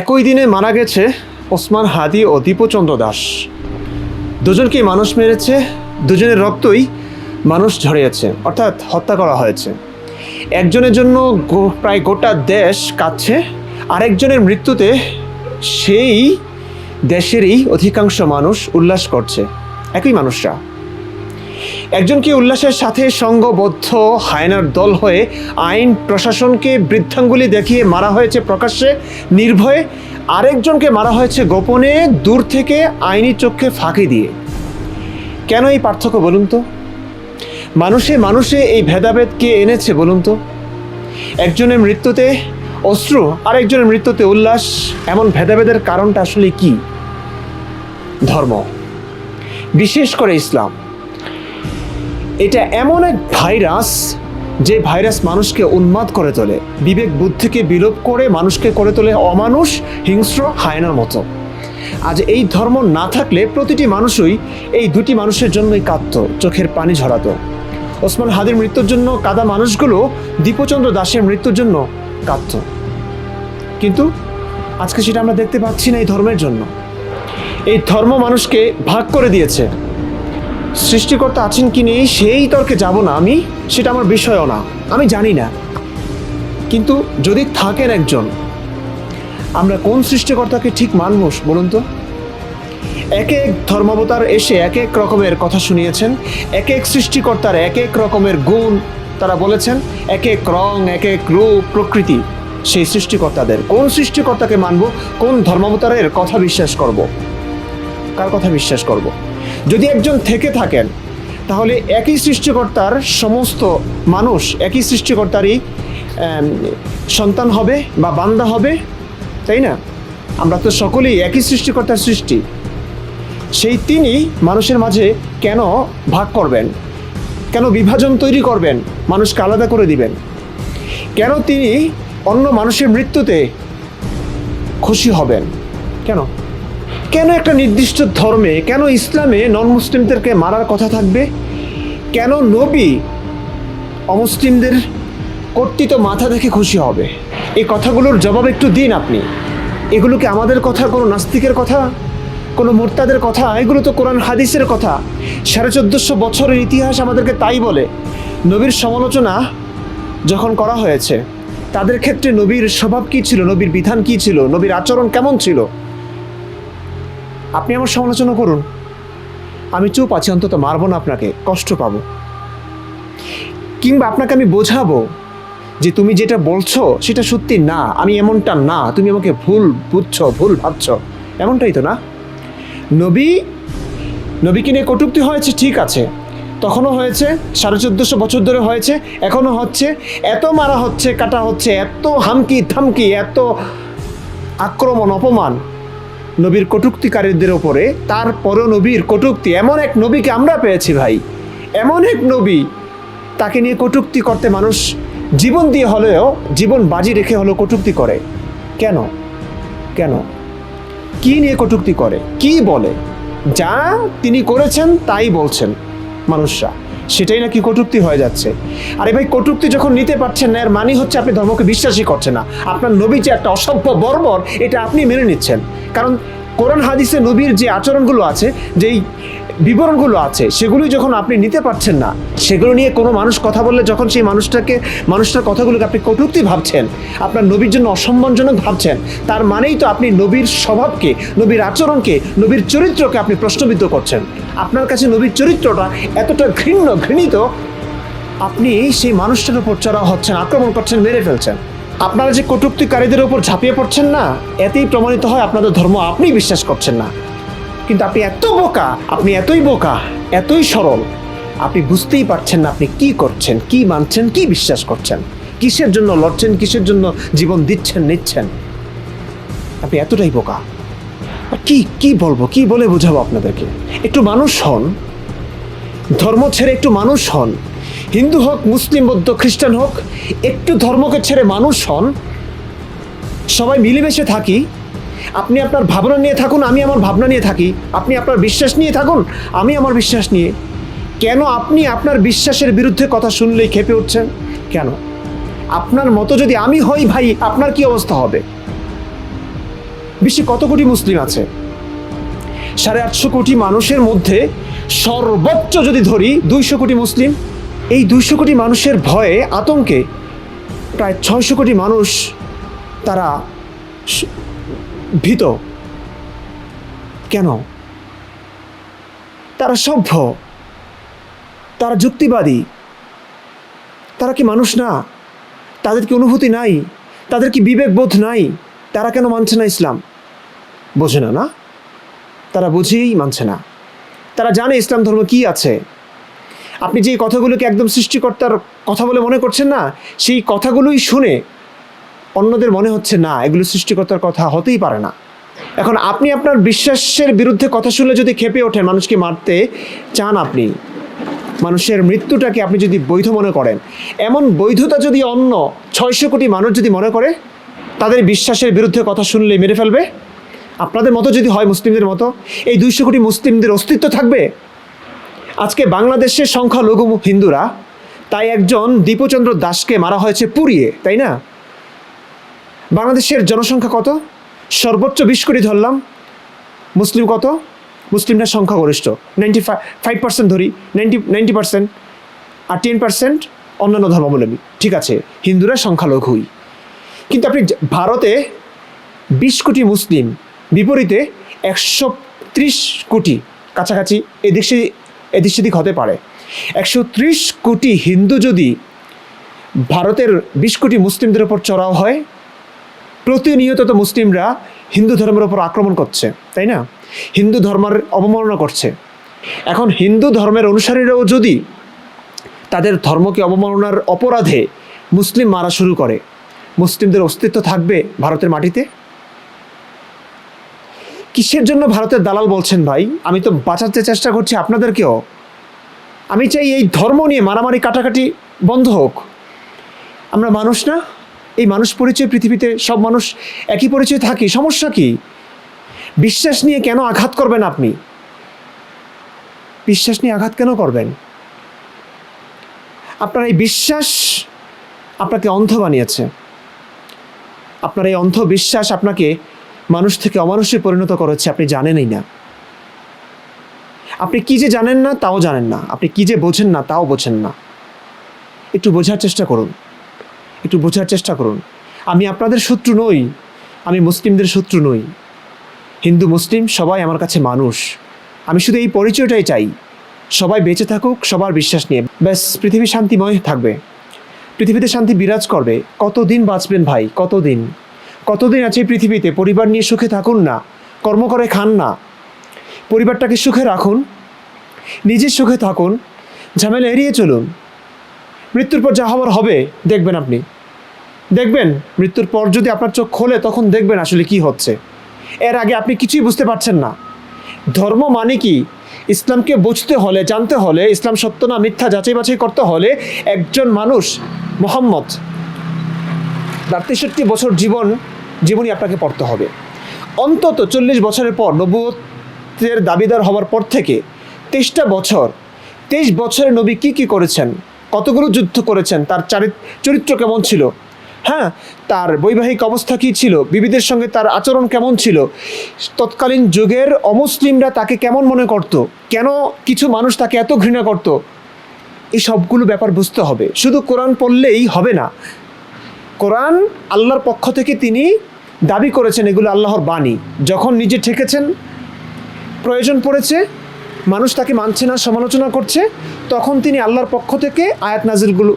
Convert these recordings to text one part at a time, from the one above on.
একই দিনে মারা গেছে ওসমান হাদি ও দীপচন্দ্র দাস। দুজনকেই মানুষ মেরেছে? দুজনের রক্তই মানুষ ঝরিয়েছে, অর্থাৎ হত্যা করা হয়েছে। একজনের জন্য প্রায় গোটা দেশ কাঁদছে, আরেকজনের মৃত্যুতে সেই দেশেরই অধিকাংশ মানুষ উল্লাস করছে। একই মানুষরা। একজনকে উল্লাসের সাথে সঙ্গবদ্ধ হায়নার দল হয়ে আইন প্রশাসনকে বৃদ্ধাঙ্গুলি দেখিয়ে মারা হয়েছে প্রকাশ্যে, নির্ভয়ে? আরেকজনকে মারা হয়েছে গোপনে, দূর থেকে আইনি চোখে ফাঁকি দিয়ে। কেন এই পার্থক্য বলুন তো? মানুষে মানুষে এই ভেদাভেদকে এনেছে বলুন তো। একজনের মৃত্যুতে অশ্রু, আরেকজনের মৃত্যুতে উল্লাস, এমন ভেদাভেদের কারণটা আসলে কি? ধর্ম। বিশেষ করে ইসলাম। এটা এমন এক ভাইরাস যে ভাইরাস মানুষকে উন্মাদ করে তোলে। বিবেক বুদ্ধিকে বিলোপ করে মানুষকে করে তোলে অমানুষ, হিংস্র, হায়নার মতো। আজ এই ধর্ম না থাকলে প্রতিটি মানুষই এই দুটি মানুষের জন্যই কাঁদত, চোখের পানি ঝরাতো। ওসমান হাদির মৃত্যুর জন্য কাদা মানুষগুলো দীপচন্দ্র দাসের মৃত্যুর জন্য কাঁদত। কিন্তু আজকে সেটা আমরা দেখতে পাচ্ছি না এই ধর্মের জন্য। এই ধর্ম মানুষকে ভাগ করে দিয়েছে। সৃষ্টিকর্তা আছেন কি নেই, সেই তর্কে যাব না আমি, সেটা আমার বিষয়ও না, আমি জানি না। কিন্তু যদি থাকেন একজন, আমরা কোন সৃষ্টিকর্তাকে ঠিক মানব বলুন তো? এক এক ধর্মাবতার এসে এক এক রকমের কথা শুনিয়েছেন, এক এক সৃষ্টিকর্তার এক এক রকমের গুণ তারা বলেছেন, এক এক রং, এক এক রূপ, প্রকৃতি, সেই সৃষ্টিকর্তাদের। কোন সৃষ্টিকর্তাকে মানব, কোন ধর্মাবতারের কথা বিশ্বাস করব? কার কথা বিশ্বাস করব? যদি একজন থেকে থাকেন, তাহলে একই সৃষ্টিকর্তার সমস্ত মানুষ, একই সৃষ্টিকর্তারই সন্তান হবে বা বান্দা হবে, তাই না? আমরা তো সকলেই একই সৃষ্টিকর্তার সৃষ্টি। সেই তিনি মানুষের মাঝে কেন ভাগ করবেন? কেন বিভাজন তৈরি করবেন? মানুষকে আলাদা করে দিবেন। কেন তিনি অন্য মানুষের মৃত্যুতে খুশি হবেন? কেন? কেন একটা নির্দিষ্ট ধর্মে, কেন ইসলামে নন মুসলিমদেরকে মারার কথা থাকবে? কেন নবী অমুসলিমদের কর্তৃত মাথা দেখে খুশি হবে? এই কথাগুলোর জবাব একটু দিন আপনি। এগুলো কি আমাদের কথা, কোনো নাস্তিকের কথা, কোনো মোর্তাদের কথা? এগুলো তো কোরআন, হাদিসের কথা। সাড়ে চোদ্দোশো বছরের ইতিহাস আমাদেরকে তাই বলে। নবীর সমালোচনা যখন করা হয়েছে, তাদের ক্ষেত্রে নবীর স্বভাব কী ছিল? নবীর বিধান কী ছিল? নবীর আচরণ কেমন ছিল? আপনি আমার সমালোচনা করুন। আমি চুপ আছি, অন্তত মারব না আপনাকে, কষ্ট পাবো। কিংবা আপনাকে আমি বোঝাবো যে তুমি যেটা বলছো, সেটা সত্যি না, আমি এমনটা না, তুমি আমাকে ভুল বুঝছ, ভুল ভাবছ। এমনটাই তো না? নবী, নবীকে নিয়ে কটূক্তি হয়েছে, ঠিক আছে। তখনও হয়েছে, সাড়ে চোদ্দোশো বছর ধরে হয়েছে, এখনও হচ্ছে, এত মারা হচ্ছে, কাটা হচ্ছে, এত হামকি থামকি এত আক্রমণ, অপমান। নবীর কটুক্তিকারীদের ওপরে, তারপরও নবীর কটুক্তি। এমন এক নবীকে আমরা পেয়েছি ভাই। এমন এক নবী, তাকে নিয়ে কটুক্তি করতে মানুষ জীবন দিয়ে হলেও, জীবন বাজি রেখে হলেও কটুক্তি করে। কেন? কেন? কি নিয়ে কটুক্তি করে? কি বলে? যা তিনি করেছেন, তাই বলছেন মানুষরা। সেটাই নাকি কটুক্তি হয়ে যাচ্ছে। আরে ভাই, কটুক্তি যখন নিতে পারছেন না, এর মানে হচ্ছে আপনি ধর্মকে বিশ্বাসই করছেন না। আপনার নবী যে একটা অসভ্য বর্বর এটা আপনি মেনে নিচ্ছেন। কারণ কোরআন, হাদিসে নবীর যে আচরণগুলো আছে, যেই বিবরণগুলো আছে সেগুলি যখন আপনি নিতে পারছেন না, সেগুলো নিয়ে কোনো মানুষ কথা বললে যখন সেই মানুষটাকে, মানুষটার কথাগুলোকে আপনি কটূক্তি ভাবছেন, আপনার নবীর জন্য অসম্মানজনক ভাবছেন, তার মানেই তো আপনি নবীর স্বভাবকে, নবীর আচরণকে, নবীর চরিত্রকে আপনি প্রশ্নবিদ্ধ করছেন। আপনার কাছে নবীর চরিত্রটা এতটা ঘৃণ্য, ঘৃণিত, আপনি সেই মানুষটার উপর চড়া হচ্ছেন, আক্রমণ করছেন, মেরে ফেলছেন। আপনারা যে কটূক্তিকারীদের উপর ঝাঁপিয়ে পড়ছেন না, এতেই প্রমাণিত হয় আপনাদের ধর্ম আপনি বিশ্বাস করছেন না। কিন্তু আপনি এত বোকা, আপনি এতই বোকা, এতই সরল, আপনি বুঝতেই পারছেন না আপনি কি করছেন, কি মানছেন, কি বিশ্বাস করছেন, কিসের জন্য লড়ছেন, কিসের জন্য জীবন দিচ্ছেন, নিচ্ছেন। আপনি এতটাই বোকা। কি কি বলব, কি বলে বোঝাবো আপনাদেরকে? একটু মানুষ হন, ধর্ম ছেড়ে একটু মানুষ হন, হিন্দু হোক, মুসলিম, বৌদ্ধ, খ্রিস্টান হোক, একটু ধর্মকে ছেড়ে মানুষ হন, সবাই মিলেমিশে থাকি আপনি আপনার ভাবনা নিয়ে থাকুন, আমি আমার ভাবনা নিয়ে থাকি। আপনি আপনার বিশ্বাস নিয়ে থাকুন, আমি আমার বিশ্বাস নিয়ে। কেন আপনি আপনার বিশ্বাসের বিরুদ্ধে কথা শুনলেই খেপে উঠছেন? কেন? আপনার মতো যদি আমি হই ভাই, আপনার কি অবস্থা হবে? বিশ্বে কত কোটি মুসলিম আছে? সাড়ে আটশো কোটি মানুষের মধ্যে সর্বোচ্চ যদি ধরি, দুইশো কোটি মুসলিম। এই দুইশো কোটি মানুষের ভয়ে আতঙ্কে প্রায় ছয়শো কোটি মানুষ তারা ভীত? কেন? তারা সভ্য। তারা যুক্তিবাদী। তারা কি মানুষ না? তাদের কি অনুভূতি নাই? তাদের কি বিবেকবোধ নাই? তারা কেন মানছে না ইসলাম? বোঝে না না? তারা বুঝেই মানছে না। তারা জানে ইসলাম ধর্ম কি আছে। আপনি যে কথাগুলোকে একদম সৃষ্টিকর্তার কথা বলে মনে করছেন না, সেই কথাগুলোই শুনে অন্যদের মনে হচ্ছে, না, এগুলো সৃষ্টিকর্তার কথা হতেই পারে না। এখন আপনি আপনার বিশ্বাসের বিরুদ্ধে কথা শুনলে যদি খেপে ওঠেন, মানুষকে মারতে চান আপনি, মানুষের মৃত্যুটাকে আপনি যদি বৈধ মনে করেন, এমন বৈধতা যদি অন্য ছয়শো কোটি মানুষ যদি মনে করে, তাদের বিশ্বাসের বিরুদ্ধে কথা শুনলে মেরে ফেলবে? আপনাদের মতো যদি হয় মুসলিমদের মতো, এই দুইশো কোটি মুসলিমদের অস্তিত্ব থাকবে? আজকে বাংলাদেশের সংখ্যালঘু হিন্দুরা, তাই একজন দীপচন্দ্র দাসকে মারা হয়েছে পুড়িয়ে, তাই না? বাংলাদেশের জনসংখ্যা কত? সর্বোচ্চ বিশ কোটি ধরলাম। মুসলিম কত? মুসলিমরা সংখ্যাগরিষ্ঠ নাইনটি ফাইভ ফাইভ পার্সেন্ট ধরি। নাইনটি নাইনটি পার্সেন্ট আর টেন পার্সেন্ট অন্যান্য ধর্মাবলম্বী। ঠিক আছে, হিন্দুরা সংখ্যালঘুই কিন্তু আপনি ভারতে বিশ কোটি মুসলিম, বিপরীতে একশো ত্রিশ কোটি কাছাকাছি এদিক সেদিক এদিক সেদিক হতে পারে। একশো ত্রিশ কোটি হিন্দু যদি ভারতের বিশ কোটি মুসলিমদের ওপর চড়াও হয় প্রতিনিয়ত তো মুসলিমরা হিন্দু ধর্মের ওপর আক্রমণ করছে, তাই না? হিন্দু ধর্মের অবমাননা করছে। এখন হিন্দু ধর্মের অনুসারীরাও যদি তাদের ধর্মকে অবমাননার অপরাধে মুসলিম মারা শুরু করে, মুসলিমদের অস্তিত্ব থাকবে ভারতের মাটিতে? কিসের জন্য ভারতের দালাল বলছেন ভাই? আমি তো বাঁচাতে চেষ্টা করছি আপনাদেরকেও। আমি চাই এই ধর্ম নিয়ে মারামারি কাটাকাটি বন্ধ হোক। আমরা মানুষ না? এই মানুষ পরিচয় পৃথিবীতে, সব মানুষ একই পরিচয় থাকি। সমস্যা কি? বিশ্বাস নিয়ে কেন আঘাত করবেন আপনি? বিশ্বাস নিয়ে আঘাত কেন করবেন? আপনার এই বিশ্বাস আপনাকে অন্ধ বানিয়েছে। আপনার এই অন্ধ বিশ্বাস আপনাকে মানুষ থেকে অমানুষে পরিণত করেছে, আপনি জানেনই না। আপনি কি যে জানেন না, তাও জানেন না। আপনি কি যে বোঝেন না, তাও বোঝেন না। একটু বোঝার চেষ্টা করুন। একটু বোঝার চেষ্টা করুন। আমি আপনাদের শত্রু নই, আমি মুসলিমদের শত্রু নই। হিন্দু, মুসলিম, সবাই আমার কাছে মানুষ। আমি শুধু এই পরিচয়টাই চাই। সবাই বেঁচে থাকুক, সবার বিশ্বাস নিয়ে। ব্যাস, পৃথিবী শান্তিময় থাকবে। পৃথিবীতে শান্তি বিরাজ করবে। কতদিন বাঁচবেন ভাই? কতদিন? কতদিন আছে পৃথিবীতে? পরিবার নিয়ে সুখে থাকুন না। কর্ম করে খান না। পরিবারটাকে সুখে রাখুন। নিজের সুখে থাকুন। ঝামেলা এড়িয়ে চলুন। মৃত্যুর পর যা হবার হবে, দেখবেন আপনি। দেখবেন, মৃত্যুর পর যদি আপনার চোখ খোলে, তখন দেখবেন আসলে কি হচ্ছে। এর আগে আপনি কিছুই বুঝতে পারছেন না। ধর্ম মানে কি? ইসলামকে বুঝতে হলে, জানতে হলে, ইসলাম সত্য না মিথ্যা যাচাই বাছাই করতে হলে একজন মানুষ মোহাম্মদ তার তেষট্টি বছর জীবন জীবনী আপনাকে পড়তে হবে। অন্তত চল্লিশ বছরের পর নবুতের দাবিদার হওয়ার পর থেকে তেইশটা বছর, তেইশ বছরে নবী কি কি করেছেন? কতগুলো যুদ্ধ করেছেন? তার চারি- চরিত্র কেমন ছিল? হ্যাঁ তার বৈবাহিক অবস্থা কী ছিল? বিবিদের সঙ্গে তার আচরণ কেমন ছিল? তৎকালীন যুগের অমুসলিমরা তাকে কেমন মনে করত? কেন কিছু মানুষ তাকে এত ঘৃণা করত? এই সবগুলো ব্যাপার বুঝতে হবে। শুধু কোরআন পড়লেই হবে না। কোরআন আল্লাহর পক্ষ থেকে তিনি দাবি করেছেন এগুলো আল্লাহর বাণী। যখন নিজে ঠেকেছেন, প্রয়োজন পড়েছে মানুষ তাকে মানছে না, সমালোচনা করছে, তখন তিনি আল্লাহর পক্ষ থেকে আয়াত নাজিলগুলো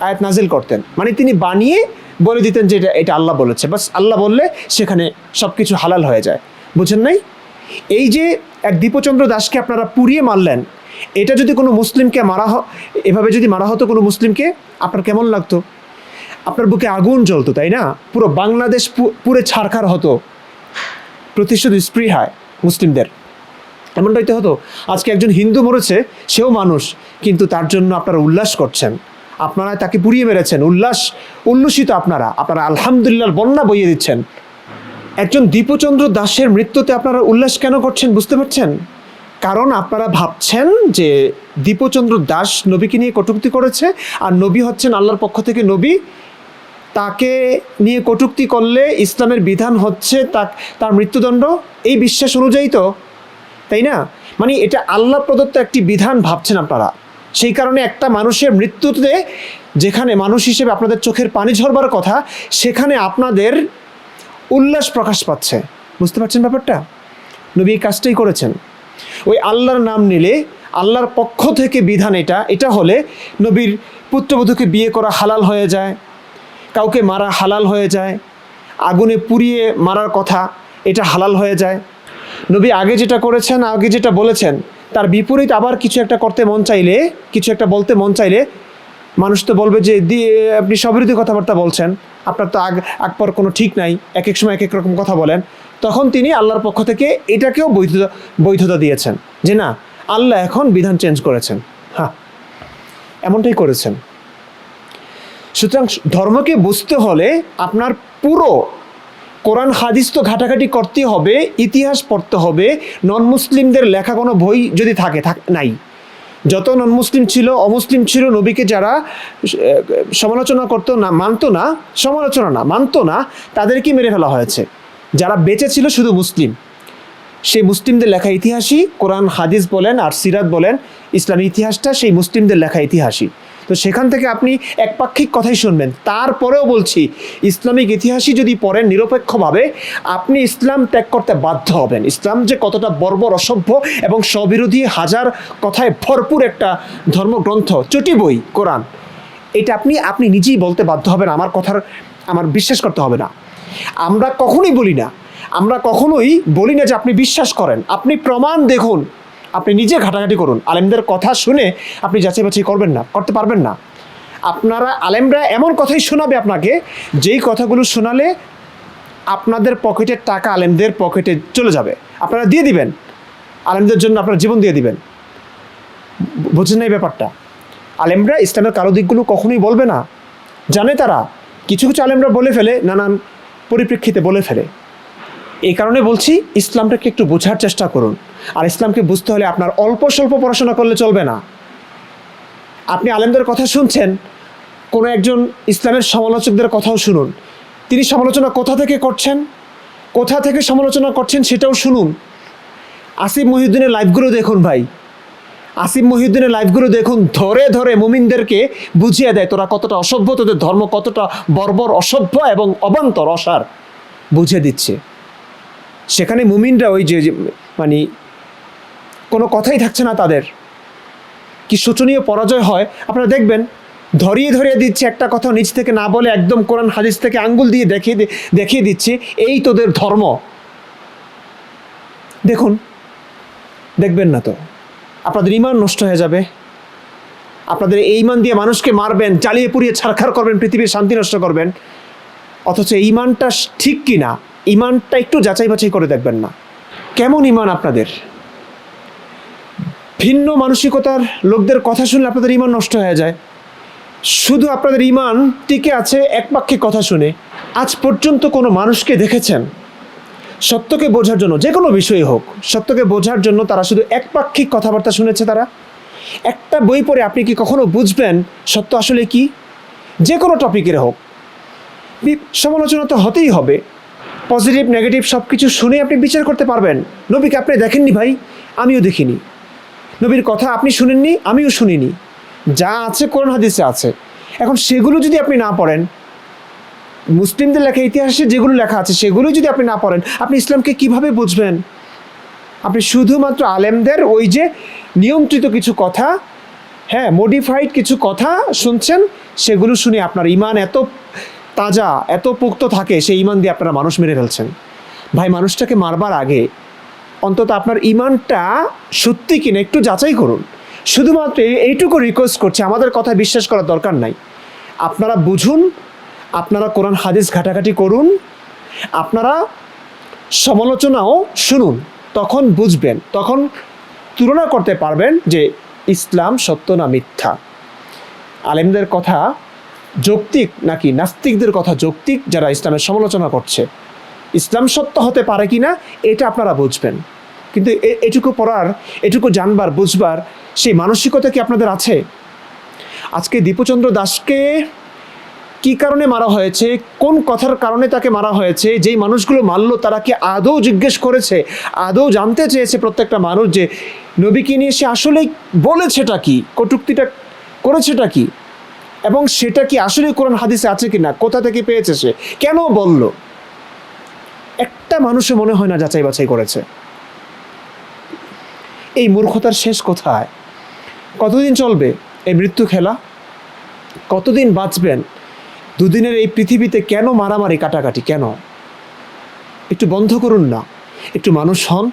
আয়াত নাজিল করতেন। মানে তিনি বানিয়ে বলে দিতেন যে এটা এটা আল্লাহ বলেছে। বাস আল্লাহ বললে সেখানে সব কিছু হালাল হয়ে যায়। বুঝেন নাই? এই যে এক দীপচন্দ্র দাসকে আপনারা পুড়িয়ে মারলেন, এটা যদি কোনো মুসলিমকে মারা এভাবে যদি মারা হতো কোনো মুসলিমকে, আপনার কেমন লাগতো? আপনার বুকে আগুন জ্বলতো, তাই না? পুরো বাংলাদেশ পুরে ছারখার হতো। প্রতিশোধ স্পৃহায় মুসলিমদের। এমনটাই তো হতো। আজকে একজন হিন্দু মরেছে, সেও মানুষ, কিন্তু তার জন্য আপনারা উল্লাস করছেন। আপনারা তাকে পুড়িয়ে মেরেছেন। উল্লাস, উল্লসিত আপনারা। আপনারা আলহামদুলিল্লাহ বন্যা বইয়ে দিচ্ছেন। একজন দীপচন্দ্র দাসের মৃত্যুতে আপনারা উল্লাস কেন করছেন বুঝতে পারছেন? কারণ আপনারা ভাবছেন যে দীপচন্দ্র দাস নবীকে নিয়ে কটূক্তি করেছে, আর নবী হচ্ছেন আল্লাহর পক্ষ থেকে নবী। তাকে নিয়ে কটূক্তি করলে ইসলামের বিধান হচ্ছে তার মৃত্যুদণ্ড। এই বিশ্বাস অনুযায়ী তো তাই না? মানে এটা আল্লাহ প্রদত্ত একটি বিধান ভাবছেন আপনারা। সেই কারণে একটা মানুষের মৃত্যুতে যেখানে মানুষ হিসেবে আপনাদের চোখের পানি ঝরবার কথা, সেখানে আপনাদের উল্লাস প্রকাশ পাচ্ছে। বুঝতে পারছেন ব্যাপারটা? নবী এই কাজটাই করেছেন। ওই আল্লাহর নাম নিলে, আল্লাহর পক্ষ থেকে বিধান এটা এটা হলে নবীর পুত্রবধূকে বিয়ে করা হালাল হয়ে যায়, কাউকে মারা হালাল হয়ে যায়, আগুনে পুড়িয়ে মারার কথা, এটা হালাল হয়ে যায়। নবী আগে যেটা করেছেন, আগে যেটা বলেছেন, তার বিপরীত আবার কিছু একটা করতে মন চাইলে, কিছু একটা বলতে মন চাইলে, মানুষ তো বলবে যে দিয়ে আপনি সবিরোধী কথাবার্তা বলছেন, আপনার তো আগ আগ পর কোনো ঠিক নাই এক এক সময় এক এক রকম কথা বলেন। তখন তিনি আল্লাহর পক্ষ থেকে এটাকেও বৈধতা বৈধতা দিয়েছেন যে, না, আল্লাহ এখন বিধান চেঞ্জ করেছেন। হ্যাঁ এমনটাই করেছেন। সুতরাং ধর্মকে বুঝতে হলে আপনার পুরো কোরআন হাদিস তো ঘাটাঘাটি করতে হবে, ইতিহাস পড়তে হবে নন মুসলিমদের লেখা কোনো বই যদি থাকে নাই। যত নন মুসলিম ছিল, অমুসলিম ছিল, নবীকে যারা সমালোচনা করতো না, মানতো না, সমালোচনা না, মানতো না তাদেরকে মেরে ফেলা হয়েছে। যারা বেঁচে ছিল শুধু মুসলিম। সেই মুসলিমদের লেখা ইতিহাসই, কোরআন, হাদিস বলেন আর সিরাত বলেন, ইসলামী ইতিহাসটা সেই মুসলিমদের লেখা ইতিহাসই। তো সেখান থেকে আপনি একপাক্ষিক কথাই শুনবেন। তারপরেও বলছি, ইসলামিক ইতিহাসই যদি পড়েন নিরপেক্ষভাবে, আপনি ইসলাম ত্যাগ করতে বাধ্য হবেন। ইসলাম যে কতটা বর্বর, অসভ্য এবং স্ববিরোধী হাজার কথায় ভরপুর একটা ধর্মগ্রন্থ, চটি বই, কোরআন, এটা আপনি আপনি নিজেই বলতে বাধ্য হবেন, আমার কথার, আমার বিশ্বাস করতে হবে না। আমরা কখনোই বলি না। আমরা কখনোই বলি না যে আপনি বিশ্বাস করেন। আপনি প্রমাণ দেখুন। আপনি নিজে ঘাটাঘাটি করুন। আলেমদের কথা শুনে আপনি যাচাই বাছাই করবেন না, করতে পারবেন না। আপনারা, আলেমরা এমন কথাই শোনাবে আপনাকে, যেই কথাগুলো শোনালে আপনাদের পকেটের টাকা আলেমদের পকেটে চলে যাবে। আপনারা দিয়ে দিবেন। আলেমদের জন্য আপনার জীবন দিয়ে দিবেন। বুঝছেন না এই ব্যাপারটা? আলেমরা ইসলামের কারও দিকগুলো কখনোই বলবে না। জানে তারা? কিছু কিছু আলেমরা বলে ফেলে, নানান পরিপ্রেক্ষিতে বলে ফেলে। এই কারণে বলছি, ইসলামটাকে একটু বোঝার চেষ্টা করুন। আর ইসলামকে বুঝতে হলে আপনার অল্প স্বল্প পড়াশোনা করলে চলবে না। আপনি আলেমদের কথা শুনছেন, কোনো একজন ইসলামের সমালোচকদের কথাও শুনুন। তিনি সমালোচনা কোথা থেকে করছেন? কোথা থেকে সমালোচনা করছেন সেটাও শুনুন। আসিফ মহিউদ্দিনের লাইভগুলো দেখুন ভাই। আসিফ মহিউদ্দিনের লাইভগুলো দেখুন, ধরে ধরে মুমিনদেরকে বুঝিয়ে দেয়, তোরা কতটা অসভ্য, তোদের ধর্ম কতটা বর্বর, অসভ্য এবং অবান্তর, অসার, বুঝিয়ে দিচ্ছে। সেখানে মুমিনরা ওই যে যে মানে কোনো কথাই থাকছে না তাদের। কি শোচনীয় পরাজয় হয়। আপনারা দেখবেন, ধরিয়ে ধরিয়ে দিচ্ছে একটা কথা নিচ থেকে না বলে একদম কোরআন হাদিস থেকে আঙ্গুল দিয়ে দেখিয়ে দেখিয়ে দিচ্ছে, এই তোদের ধর্ম। দেখুন, দেখবেন না তো। আপনাদের ইমান নষ্ট হয়ে যাবে। আপনাদের এই ইমান দিয়ে মানুষকে মারবেন, জ্বালিয়ে পুড়িয়ে ছারখার করবেন, পৃথিবীর শান্তি নষ্ট করবেন। অথচ ইমানটা ঠিক কি না ইমানটা একটু যাচাই বাছাই করে দেখবেন না। কেমন ইমান আপনাদের? ভিন্ন মানসিকতার লোকদের কথা শুনলে আপনাদের ইমান নষ্ট হয়ে যায়। শুধু আপনাদের ইমান টিকে আছে একপাক্ষিক কথা শুনে। আজ পর্যন্ত কোনো মানুষকে দেখেছেন? সত্যকে বোঝার জন্য, যে কোনো বিষয় হোক, সত্যকে বোঝার জন্য তারা শুধু একপাক্ষিক কথাবার্তা শুনেছে তারা? একটা বই পড়ে আপনি কি কখনো বুঝবেন সত্য আসলে কি? যে কোনো টপিকের হোক। সমালোচনা তো হতেই হবে। পজিটিভ, নেগেটিভ সব কিছু শুনে আপনি বিচার করতে পারবেন। নবীকে আপনি দেখেননি ভাই? আমিও দেখিনি। নবীর কথা আপনি শুনেননি, আমিও শুনিনি। যা আছে কোরআন হাদিসে আছে। এখন সেগুলো যদি আপনি না পড়েন, মুসলিমদের লেখা ইতিহাসে যেগুলো লেখা আছে, সেগুলো যদি আপনি না পড়েন, আপনি ইসলামকে কীভাবে বুঝবেন? আপনি শুধুমাত্র আলেমদের ওই যে নিয়ন্ত্রিত কিছু কথা হ্যাঁ মডিফাইড কিছু কথা শুনছেন, সেগুলো শুনে আপনার ইমান এত তাজা, এত পোক্ত থাকে, সেই ইমান দিয়ে আপনারা মানুষ মেরে ফেলছেন। ভাই, মানুষটাকে মারবার আগে অন্তত আপনার ইমানটা সত্যি কিনা একটু যাচাই করুন। শুধুমাত্র এইটুকু রিকোয়েস্ট করছে, আমাদের কথা বিশ্বাস করার দরকার নাই। আপনারা বুঝুন, আপনারা কোরআন, হাদিস ঘাটাঘাটি করুন, আপনারা সমালোচনাও শুনুন, তখন বুঝবেন, তখন তুলনা করতে পারবেন যে ইসলাম সত্য না মিথ্যা। আলেমদের কথা যৌক্তিক নাকি নাস্তিকদের কথা যৌক্তিক যারা ইসলামের সমালোচনা করছে? ইসলাম সত্য হতে পারে কি না এটা আপনারা বুঝবেন। কিন্তু এটুকু পড়ার, এটুকু জানবার, বুঝবার সেই মানসিকতা কি আপনাদের আছে? আজকে দীপচন্দ্র দাসকে কি কারণে মারা হয়েছে, কোন কথার কারণে তাকে মারা হয়েছে, যেই মানুষগুলো মারল, তারা কি আদৌ জিজ্ঞেস করেছে, আদৌ জানতে চেয়েছে প্রত্যেকটা মানুষ যে নবীকে নিয়ে সে আসলেই বলেছেটা কি, কটুক্তিটা করেছেটা কি? এবং সেটা কি আসলে কোরআন হাদিসে আছে কি না কোথা থেকে পেয়েছে সে, কেন বলল? একটা মানুষে মনে হয় না যাচাই বাছাই করেছে। এই মূর্খতার শেষ কোথায় কতদিন চলবে এই মৃত্যু খেলা? কতদিন বাঁচবেন? দুদিনের এই পৃথিবীতে কেন মারামারি কাটাকাটি কেন? একটু বন্ধ করুন না। একটু মানুষ হন।